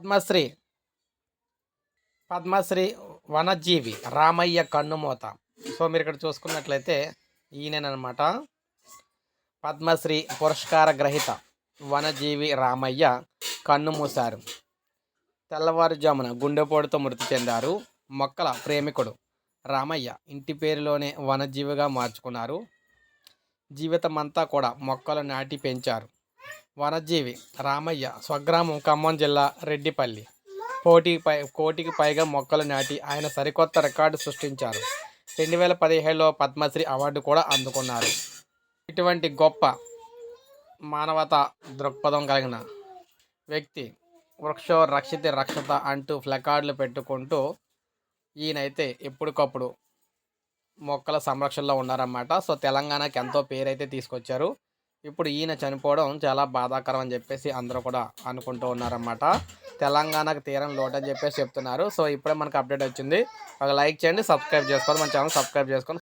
పద్మశ్రీ. పద్మశ్రీ వనజీవి రామయ్య కన్నుమూత సో మీరు ఇక్కడ చూసుకున్నట్లయితే ఈయననమాట పద్మశ్రీ పురస్కార గ్రహీత వనజీవి రామయ్య కన్నుమూశారు తెల్లవారుజామున గుండెపోటుతో మృతి చెందారు మొక్కల ప్రేమికుడు రామయ్య. ఇంటి పేరులోనే వనజీవిగా మార్చుకున్నారు. జీవితమంతా కూడా మొక్కలు నాటి పెంచారు. వనజీవి రామయ్య స్వగ్రామం ఖమ్మం జిల్లా రెడ్డిపల్లి. కోటి పై కోటికి పైగా మొక్కలు నాటి ఆయన సరికొత్త రికార్డు సృష్టించారు. రెండు వేల పదిహేడులో పద్మశ్రీ అవార్డు కూడా అందుకున్నారు. ఇటువంటి గొప్ప మానవత దృక్పథం కలిగిన వ్యక్తి వృక్షో రక్షిత రక్షత అంటూ ఫ్లెకార్డులు పెట్టుకుంటూ ఈయనైతే ఎప్పటికప్పుడు మొక్కల సంరక్షణలో ఉన్నారన్నమాట. సో తెలంగాణకి ఎంతో పేరైతే తీసుకొచ్చారు. ఇప్పుడు ఈయన చనిపోవడం చాలా బాధాకరం అని చెప్పేసి అందరూ కూడా అనుకుంటూ ఉన్నారన్నమాట. తెలంగాణకు తీరం లోటు అని చెప్పేసి చెప్తున్నారు. సో ఇప్పుడే మనకు అప్డేట్ వచ్చింది. ఒక లైక్ చేయండి సబ్స్క్రైబ్ చేసుకోండి మన ఛానల్ సబ్స్క్రైబ్ చేసుకొని